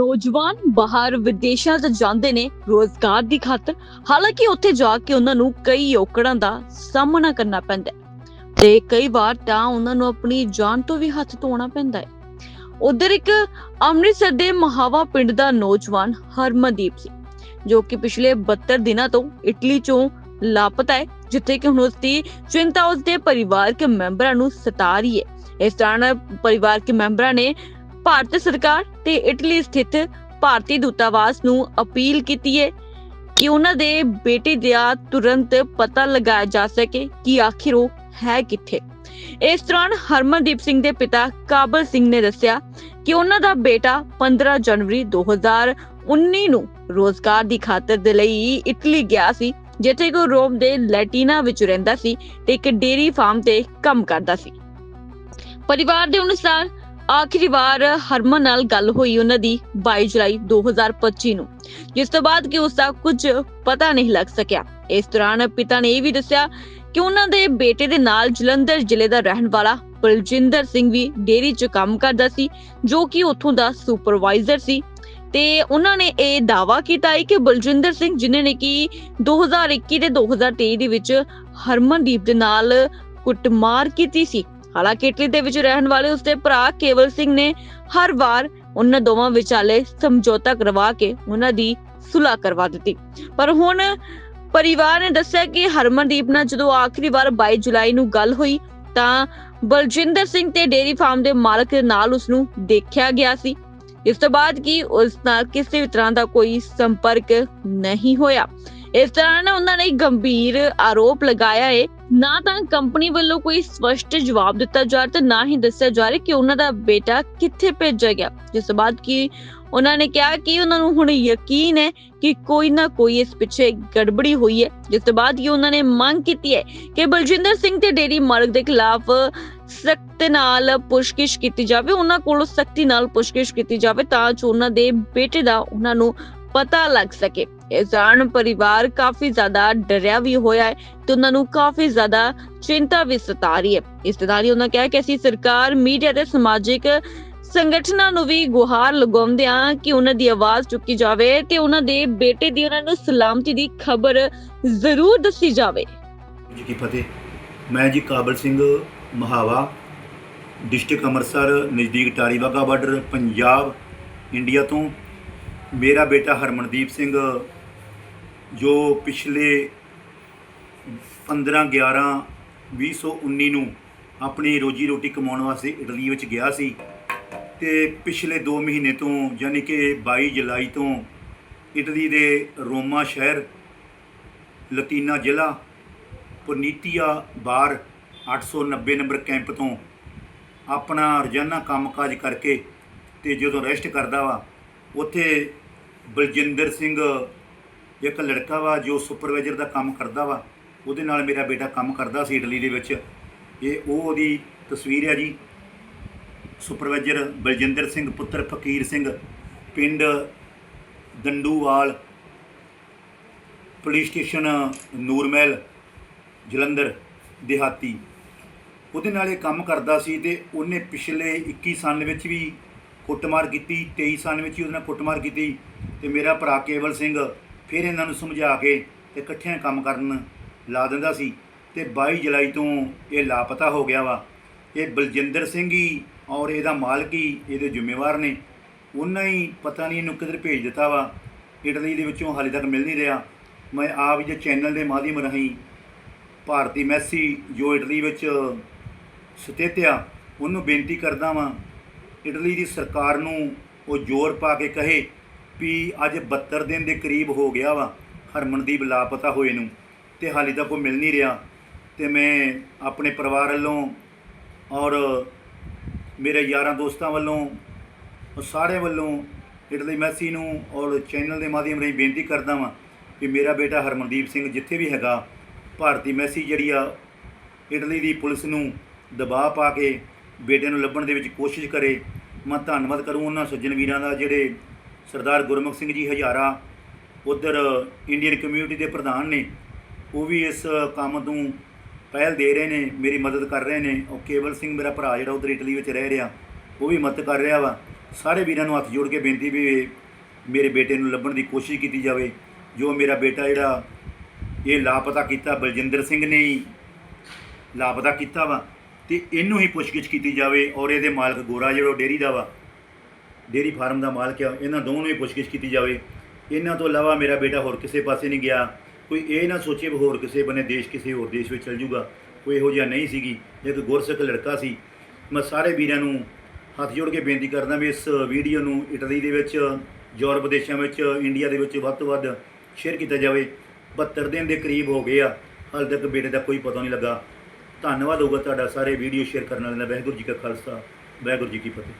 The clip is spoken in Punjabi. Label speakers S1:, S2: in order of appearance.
S1: ਨੌਜਵਾਨ ਬਾਹਰ ਵਿਦੇਸ਼ਾਂ 'ਚ ਜਾਂਦੇ ਨੇ ਰੋਜ਼ਗਾਰ ਦੀ ਖਾਤਰ, ਹਾਲਾਂਕਿ ਉੱਥੇ ਜਾ ਕੇ ਉਹਨਾਂ ਨੂੰ ਕਈ ਔਕੜਾਂ ਦਾ ਸਾਹਮਣਾ ਕਰਨਾ ਪੈਂਦਾ ਹੈ ਤੇ ਕਈ ਵਾਰ ਤਾਂ ਉਹਨਾਂ ਨੂੰ ਆਪਣੀ ਜਾਨ ਤੋਂ ਵੀ ਹੱਥ ਧੋਣਾ ਪੈਂਦਾ ਹੈ। ਉਧਰ ਇੱਕ ਅੰਮ੍ਰਿਤਸਰ ਦੇ ਮਹਾਵਾ ਪਿੰਡ ਦਾ ਨੌਜਵਾਨ ਹਰਮਨਦੀਪ ਸੀ, ਜੋ ਕਿ ਪਿਛਲੇ 72 ਦਿਨਾਂ ਤੋਂ ਇਟਲੀ ਚੋਂ ਲਾਪਤਾ ਹੈ, ਜਿੱਥੇ ਕਿ ਹੁਣ ਉਸ ਦੀ ਚਿੰਤਾ ਉਸ ਦੇ ਪਰਿਵਾਰਕ ਮੈਂਬਰਾਂ ਨੂੰ ਸਤਾ ਰਹੀ ਹੈ। ਇਸ ਦੌਰਾਨ ਪਰਿਵਾਰਕ ਮੈਂਬਰਾਂ ਨੇ ਭਾਰਤ ਸਰਕਾਰ ਤੇ ਇਟਲੀ ਸਥਿਤ ਭਾਰਤੀ ਦੂਤਾਵਾਸ ਨੂੰ ਅਪੀਲ ਕੀਤੀ ਹੈ ਕਿ ਉਹਨਾਂ ਦੇ ਬੇਟੇ ਦਾ ਤੁਰੰਤ ਪਤਾ ਲਗਾਇਆ ਜਾ ਸਕੇ ਕਿ ਆਖਿਰ ਉਹ ਹੈ ਕਿੱਥੇ। ਇਸ ਦੌਰਾਨ ਹਰਮਨਦੀਪ ਸਿੰਘ ਦੇ ਪਿਤਾ ਕਾਬਲ ਸਿੰਘ ਨੇ ਦੱਸਿਆ ਕਿ ਉਹਨਾਂ ਦਾ ਬੇਟਾ 15 ਜਨਵਰੀ 2019 ਨੂੰ ਰੋਜ਼ਗਾਰ ਦੀ ਖਾਤਰ ਦੇ ਲਈ ਇਟਲੀ ਗਿਆ ਸੀ, ਜਿੱਥੇ ਉਹ ਰੋਮ ਦੇ ਲੈਟੀਨਾ ਵਿੱਚ ਰਹਿੰਦਾ ਸੀ ਤੇ ਇੱਕ ਡੇਰੀ ਫਾਰਮ ਤੇ ਕੰਮ ਕਰਦਾ ਸੀ। ਪਰਿਵਾਰ ਦੇ ਅਨੁਸਾਰ ਆਖਰੀ ਵਾਰ ਹਰਮਨ ਨਾਲ ਗੱਲ ਹੋਈ ਉਹਨਾਂ ਦੀ 22 ਜੁਲਾਈ 2025 ਨੂੰ, ਜਿਸ ਤੋਂ ਬਾਅਦ ਕਿ ਉਸ ਦਾ ਕੁਝ ਪਤਾ ਨਹੀਂ ਲੱਗ ਸਕਿਆ। ਇਸ ਦੌਰਾਨ ਪਿਤਾ ਨੇ ਇਹ ਵੀ ਦੱਸਿਆ ਕਿ ਉਹਨਾਂ ਦੇ ਬੇਟੇ ਦੇ ਨਾਲ ਜਲੰਧਰ ਜ਼ਿਲ੍ਹੇ ਦਾ ਰਹਿਣ ਵਾਲਾ ਬਲਜਿੰਦਰ ਸਿੰਘ ਵੀ ਡੇਰੀ 'ਚ ਕੰਮ ਕਰਦਾ ਸੀ, ਜੋ ਕਿ ਉੱਥੋਂ ਦਾ ਸੁਪਰਵਾਈਜ਼ਰ ਸੀ। ਤੇ ਉਹਨਾਂ ਨੇ ਇਹ ਦਾਵਾ ਕੀਤਾ ਹੈ ਕਿ ਬਲਜਿੰਦਰ ਸਿੰਘ ਜਿਨ੍ਹਾਂ ਨੇ ਕਿ 2021 ਤੇ 2023 ਦੇ ਵਿੱਚ ਹਰਮਨਦੀਪ ਦੇ ਨਾਲ ਕੁੱਟਮਾਰ ਕੀਤੀ ਸੀ। ਹਾਲਾਂਕਿ ਇਟਲੀ ਦੇ ਵਿੱਚ ਰਹਿਣ ਵਾਲੇ ਉਸਦੇ ਭਰਾ ਕੇਵਲ ਸਿੰਘ ਨੇ ਹਰ ਵਾਰ ਉਹਨਾਂ ਦੋਵਾਂ ਵਿਚਾਲੇ ਸਮਝੌਤਾ ਕਰਵਾ ਕੇ ਉਹਨਾਂ ਦੀ ਸੁਲ੍ਹਾ ਕਰਵਾ ਦਿੱਤੀ। ਪਰ ਹੁਣ ਪਰਿਵਾਰ ਨੇ ਦੱਸਿਆ ਕਿ ਹਰਮਨਦੀਪ ਨਾਲ ਜਦੋਂ ਆਖਰੀ ਵਾਰ 22 ਜੁਲਾਈ ਨੂੰ ਗੱਲ ਹੋਈ, ਤਾਂ ਬਲਜਿੰਦਰ ਸਿੰਘ ਤੇ ਡੇਰੀ ਫਾਰਮ ਦੇ ਮਾਲਕ ਦੇ ਨਾਲ ਉਸ ਨੂੰ ਦੇਖਿਆ ਗਿਆ ਸੀ। ਇਸ ਤੋਂ ਬਾਅਦ ਕੀ ਉਸ ਨਾਲ ਕਿਸੇ ਵੀ ਤਰ੍ਹਾਂ ਦਾ ਕੋਈ ਸੰਪਰਕ ਨਹੀਂ ਹੋਇਆ। ਇਸ ਤਰ੍ਹਾਂ ਨਾ ਉਹਨਾਂ ਨੇ ਗੰਭੀਰ ਆਰੋਪ ਲਗਾਇਆ ਹੈ ਨਾ ਤਾਂ ਕੰਪਨੀ ਵੱਲੋਂ ਕੋਈ ਸਪਸ਼ਟ ਜਵਾਬ ਦਿੱਤਾ ਜਾ ਰਿਹਾ ਤੇ ਨਾ ਹੀ ਦੱਸਿਆ ਜਾ ਰਿਹਾ ਕਿ ਉਹਨਾਂ ਦਾ ਬੇਟਾ ਕਿੱਥੇ ਭੇਜਿਆ ਗਿਆ। ਜਿਸ ਤੋਂ ਬਾਅਦ ਕਿ ਉਹਨਾਂ ਨੇ ਕਿਹਾ ਕਿ ਉਹਨਾਂ ਨੂੰ ਹੁਣ ਯਕੀਨ ਹੈ ਕਿ ਕੋਈ ਨਾ ਕੋਈ ਇਸ ਪਿੱਛੇ ਗੜਬੜੀ ਹੋਈ ਹੈ। ਜਿਸ ਤੋਂ ਬਾਅਦ ਕਿ ਉਹਨਾਂ ਨੇ ਮੰਗ ਕੀਤੀ ਹੈ ਕਿ ਬਲਜਿੰਦਰ ਸਿੰਘ ਤੇ ਡੇਰੀ ਮਾਲਕ ਦੇ ਖਿਲਾਫ ਸਖਤ ਨਾਲ ਪੁੱਛਗਿੱਛ ਕੀਤੀ ਜਾਵੇ, ਉਹਨਾਂ ਕੋਲੋਂ ਸਖਤੀ ਨਾਲ ਪੁੱਛਗਿੱਛ ਕੀਤੀ ਜਾਵੇ ਤਾਂ ਜੋ ਉਹਨਾਂ ਦੇ ਬੇਟੇ ਦਾ ਉਹਨਾਂ ਨੂੰ ਪਤਾ ਲੱਗ ਸਕੇ। ਇਸ ਦੌਰਾਨ ਪਰਿਵਾਰ ਕਾਫੀ ਜ਼ਿਆਦਾ ਡਰਿਆ ਵੀ ਹੋਇਆ ਹੈ ਤੇ ਉਹਨਾਂ ਨੂੰ ਕਾਫੀ ਜ਼ਿਆਦਾ ਚਿੰਤਾ ਵੀ ਸਤਾ ਰਹੀ ਹੈ। ਇਸ ਤਰ੍ਹਾਂ ਹੀ ਉਹਨਾਂ ਕਿਹਾ ਕਿ ਅਸੀਂ ਸਰਕਾਰ, ਮੀਡੀਆ ਤੇ ਸਮਾਜਿਕ ਸੰਗਠਨਾਂ ਨੂੰ ਵੀ ਗੁਹਾਰ ਲਗਾਉਂਦੇ ਹਾਂ ਕਿ ਉਹਨਾਂ ਦੀ ਆਵਾਜ਼ ਚੁੱਕੀ ਜਾਵੇ ਤੇ ਉਹਨਾਂ ਦੇ ਬੇਟੇ ਦੀ ਉਹਨਾਂ ਨੂੰ ਸਲਾਮਤੀ ਦੀ ਖਬਰ ਜ਼ਰੂਰ ਦੱਸੀ ਜਾਵੇ।
S2: ਜੀ ਕੀ ਫਤਿਹ। ਮੈਂ ਜੀ ਕਾਬਲ ਸਿੰਘ ਮਹਾਵਾ, ਡਿਸਟ੍ਰਿਕਟ ਅੰਮ੍ਰਿਤਸਰ, ਨਜ਼ਦੀਕ ਟਾਰੀ ਬਾਰਡਰ, ਪੰਜਾਬ, ਇੰਡੀਆ ਤੋਂ। ਮੇਰਾ ਬੇਟਾ ਹਰਮਨਦੀਪ ਸਿੰਘ ਜੋ ਪਿਛਲੇ 15 11 2019 ਨੂੰ ਆਪਣੀ ਰੋਜੀ ਰੋਟੀ ਕਮਾਉਣ ਵਾਸਤੇ ਇਟਲੀ ਵਿੱਚ ਗਿਆ ਸੀ ਤੇ ਪਿਛਲੇ 2 ਮਹੀਨੇ ਤੋਂ ਯਾਨੀ ਕਿ 22 ਜੁਲਾਈ ਤੋਂ ਇਟਲੀ ਦੇ ਰੋਮਾ ਸ਼ਹਿਰ, ਲਤੀਨਾ ਜ਼ਿਲ੍ਹਾ ਪੁਨੀਤੀਆ ਬਾਰ 890 ਨੰਬਰ ਕੈਂਪ ਤੋਂ ਆਪਣਾ ਰੋਜ਼ਾਨਾ ਕੰਮਕਾਜ ਕਰਕੇ ਤੇ ਜਦੋਂ ਰੈਸਟ ਕਰਦਾ ਵਾ, ਉੱਥੇ ਬਲਜਿੰਦਰ ਸਿੰਘ ਇੱਕ ਲੜਕਾ ਵਾ, ਜੋ ਸੁਪਰਵਾਈਜ਼ਰ ਦਾ ਕੰਮ ਕਰਦਾ ਵਾ, ਉਹਦੇ ਨਾਲ ਮੇਰਾ ਬੇਟਾ ਕੰਮ ਕਰਦਾ ਸੀ ਇਟਲੀ ਦੇ ਵਿੱਚ। ਇਹ ਉਹ ਉਹਦੀ ਤਸਵੀਰ ਹੈ ਜੀ। ਸੁਪਰਵਾਈਜ਼ਰ ਬਲਜਿੰਦਰ ਸਿੰਘ, ਪੁੱਤਰ ਫਕੀਰ ਸਿੰਘ, ਪਿੰਡ ਦੰਡੂਵਾਲ, ਪੁਲਿਸ ਸਟੇਸ਼ਨ ਨੂਰਮਹਿਲ, ਜਲੰਧਰ, ਦਿਹਾਤੀ। ਉਹਦੇ ਨਾਲ ਇਹ ਕੰਮ ਕਰਦਾ ਸੀ ਤੇ ਉਹਨੇ ਪਿਛਲੇ 21 ਸਾਲ ਵਿੱਚ ਵੀ ਕੁੱਟਮਾਰ ਕੀਤੀ 23 ਸਾਲ ਵਿੱਚ ਹੀ ਉਹਦੇ ਨਾਲ ਕੁੱਟਮਾਰ ਕੀਤੀ। ਤੇ ਮੇਰਾ ਭਰਾ ਕੇਵਲ ਸਿੰਘ ਫਿਰ ਇਹਨਾਂ ਨੂੰ ਸਮਝਾ ਕੇ ਤੇ ਇਕੱਠਿਆਂ ਕੰਮ ਕਰਨ ਲਾ ਦਿੰਦਾ ਸੀ ਤੇ 22 ਜੁਲਾਈ ਤੋਂ ਇਹ ਲਾਪਤਾ ਹੋ ਗਿਆ ਵਾ। ਇਹ ਬਲਜਿੰਦਰ ਸਿੰਘ ਹੀ ਔਰ ਇਹਦਾ ਮਾਲਕ ਹੀ ਇਹਦੇ ਜ਼ਿੰਮੇਵਾਰ ਨੇ। ਉਹਨਾਂ ਹੀ ਪਤਾ ਨਹੀਂ ਇਹਨੂੰ ਕਿੱਧਰ ਭੇਜ ਦਿੱਤਾ ਵਾ। ਇਟਲੀ ਦੇ ਵਿੱਚੋਂ ਹਾਲੇ ਤੱਕ ਮਿਲ ਨਹੀਂ ਰਿਹਾ। ਮੈਂ ਆਪ ਜੇ ਚੈਨਲ ਦੇ ਮਾਧਿਅਮ ਰਾਹੀਂ ਭਾਰਤੀ ਮੈਸੀ ਜੋ ਇਟਲੀ ਵਿੱਚ ਸਥਿਤ ਆ ਉਹਨੂੰ ਬੇਨਤੀ ਕਰਦਾ ਵਾਂ, ਇਟਲੀ ਦੀ ਸਰਕਾਰ ਨੂੰ ਉਹ ਜ਼ੋਰ ਪਾ ਕੇ ਕਹੇ ਵੀ ਅੱਜ 72 ਦਿਨ ਦੇ ਕਰੀਬ ਹੋ ਗਿਆ ਵਾ ਹਰਮਨਦੀਪ ਲਾਪਤਾ ਹੋਏ ਨੂੰ ਤੇ ਹਾਲੇ ਤੱਕ ਉਹ ਮਿਲ ਨਹੀਂ ਰਿਹਾ ਤੇ ਮੈਂ ਆਪਣੇ ਪਰਿਵਾਰ ਵੱਲੋਂ ਔਰ ਮੇਰੇ ਯਾਰਾਂ ਦੋਸਤਾਂ ਵੱਲੋਂ ਉਹ ਸਾਰੇ ਵੱਲੋਂ ਇਟਲੀ ਮੈਸੀ ਨੂੰ ਔਰ ਚੈਨਲ ਦੇ ਮਾਧਿਅਮ ਰਾਹੀਂ ਬੇਨਤੀ ਕਰਦਾ ਵਾਂ ਕਿ ਮੇਰਾ ਬੇਟਾ ਹਰਮਨਦੀਪ ਸਿੰਘ ਜਿੱਥੇ ਵੀ ਹੈਗਾ, ਭਾਰਤੀ ਮੈਸੀ ਜਿਹੜੀ ਆ, ਇਟਲੀ ਦੀ ਪੁਲਿਸ ਨੂੰ ਦਬਾਅ ਪਾ ਕੇ ਬੇਟੇ ਨੂੰ ਲੱਭਣ ਦੇ ਵਿੱਚ ਕੋਸ਼ਿਸ਼ ਕਰੇ। ਮੈਂ ਧੰਨਵਾਦ ਕਰੂੰ ਉਹਨਾਂ ਸੱਜਣ ਵੀਰਾਂ ਦਾ ਜਿਹੜੇ ਸਰਦਾਰ ਗੁਰਮੁਖ ਸਿੰਘ ਜੀ ਹਜ਼ਾਰਾ ਉਧਰ ਇੰਡੀਅਨ ਕਮਿਊਨਿਟੀ ਦੇ ਪ੍ਰਧਾਨ ਨੇ, ਉਹ ਵੀ ਇਸ ਕੰਮ ਨੂੰ ਪਹਿਲ ਦੇ ਰਹੇ ਨੇ, ਮੇਰੀ ਮਦਦ ਕਰ ਰਹੇ ਨੇ। ਉਹ ਕੇਵਲ ਸਿੰਘ ਮੇਰਾ ਭਰਾ ਜਿਹੜਾ ਉਧਰ ਇਟਲੀ ਵਿੱਚ ਰਹਿ ਰਿਹਾ, ਉਹ ਵੀ ਮਦਦ ਕਰ ਰਿਹਾ ਵਾ। ਸਾਰੇ ਵੀਰਾਂ ਨੂੰ ਹੱਥ ਜੋੜ ਕੇ ਬੇਨਤੀ ਵੀ ਮੇਰੇ ਬੇਟੇ ਨੂੰ ਲੱਭਣ ਦੀ ਕੋਸ਼ਿਸ਼ ਕੀਤੀ ਜਾਵੇ। ਜੋ ਮੇਰਾ ਬੇਟਾ ਜਿਹੜਾ, ਇਹ ਲਾਪਤਾ ਕੀਤਾ, ਬਲਜਿੰਦਰ ਸਿੰਘ ਨੇ ਹੀ ਲਾਪਤਾ ਕੀਤਾ ਵਾ, ਤੇ ਇਹਨੂੰ ਹੀ ਪੁੱਛਗਿੱਛ ਕੀਤੀ ਜਾਵੇ ਔਰ ਇਹਦੇ ਮਾਲਕ ਗੋਰਾ ਜਿਹੜਾ ਡੇਰੀ ਦਾ ਵਾ ਡੇਰੀ ਫਾਰਮ ਦਾ ਮਾਲਕ ਆ, ਇਹਨਾਂ ਦੋਵਾਂ ਨੂੰ ਹੀ ਪੁੱਛਗਿੱਛ ਕੀਤੀ ਜਾਵੇ। ਇਹਨਾਂ ਤੋਂ ਇਲਾਵਾ ਮੇਰਾ ਬੇਟਾ ਹੋਰ ਕਿਸੇ ਪਾਸੇ ਨਹੀਂ ਗਿਆ। ਕੋਈ ਇਹ ਨਾ ਸੋਚੇ ਵੀ ਹੋਰ ਕਿਸੇ ਬਨੇ ਦੇਸ਼ ਕਿਸੇ ਹੋਰ ਦੇਸ਼ ਵਿੱਚ ਚਲ ਜੂਗਾ। ਕੋਈ ਇਹੋ ਜਿਹਾ ਨਹੀਂ ਸੀਗੀ। ਇੱਕ ਗੁਰਸਿੱਖ ਲੜਕਾ ਸੀ, ਮੈਂ ਸਾਰੇ ਵੀਰਾਂ ਨੂੰ ਹੱਥ ਜੋੜ ਕੇ ਬੇਨਤੀ ਕਰਦਾ ਵੀ ਇਸ ਵੀਡੀਓ ਨੂੰ ਇਟਲੀ ਦੇ ਵਿੱਚ, ਯੂਰਪ ਦੇਸ਼ਾਂ ਵਿੱਚ, ਇੰਡੀਆ ਦੇ ਵਿੱਚ ਵੱਧ ਤੋਂ ਵੱਧ ਸ਼ੇਅਰ ਕੀਤਾ ਜਾਵੇ। 72 ਦਿਨ ਦੇ ਕਰੀਬ ਹੋ ਗਏ ਆ। ਹਾਲੇ ਤੱਕ ਬੇਟੇ ਦਾ ਕੋਈ ਪਤਾ ਨਹੀਂ ਲੱਗਾ। ਧੰਨਵਾਦ ਹੋਊਗਾ ਤੁਹਾਡਾ ਸਾਰੇ ਵੀਡੀਓ ਸ਼ੇਅਰ ਕਰਨ ਵਾਲਿਆਂ ਦਾ। ਵਾਹਿਗੁਰੂ ਜੀ ਕਾ ਖਾਲਸਾ, ਵਾਹਿਗੁਰੂ ਜੀ ਕੀ ਫਤਿਹ।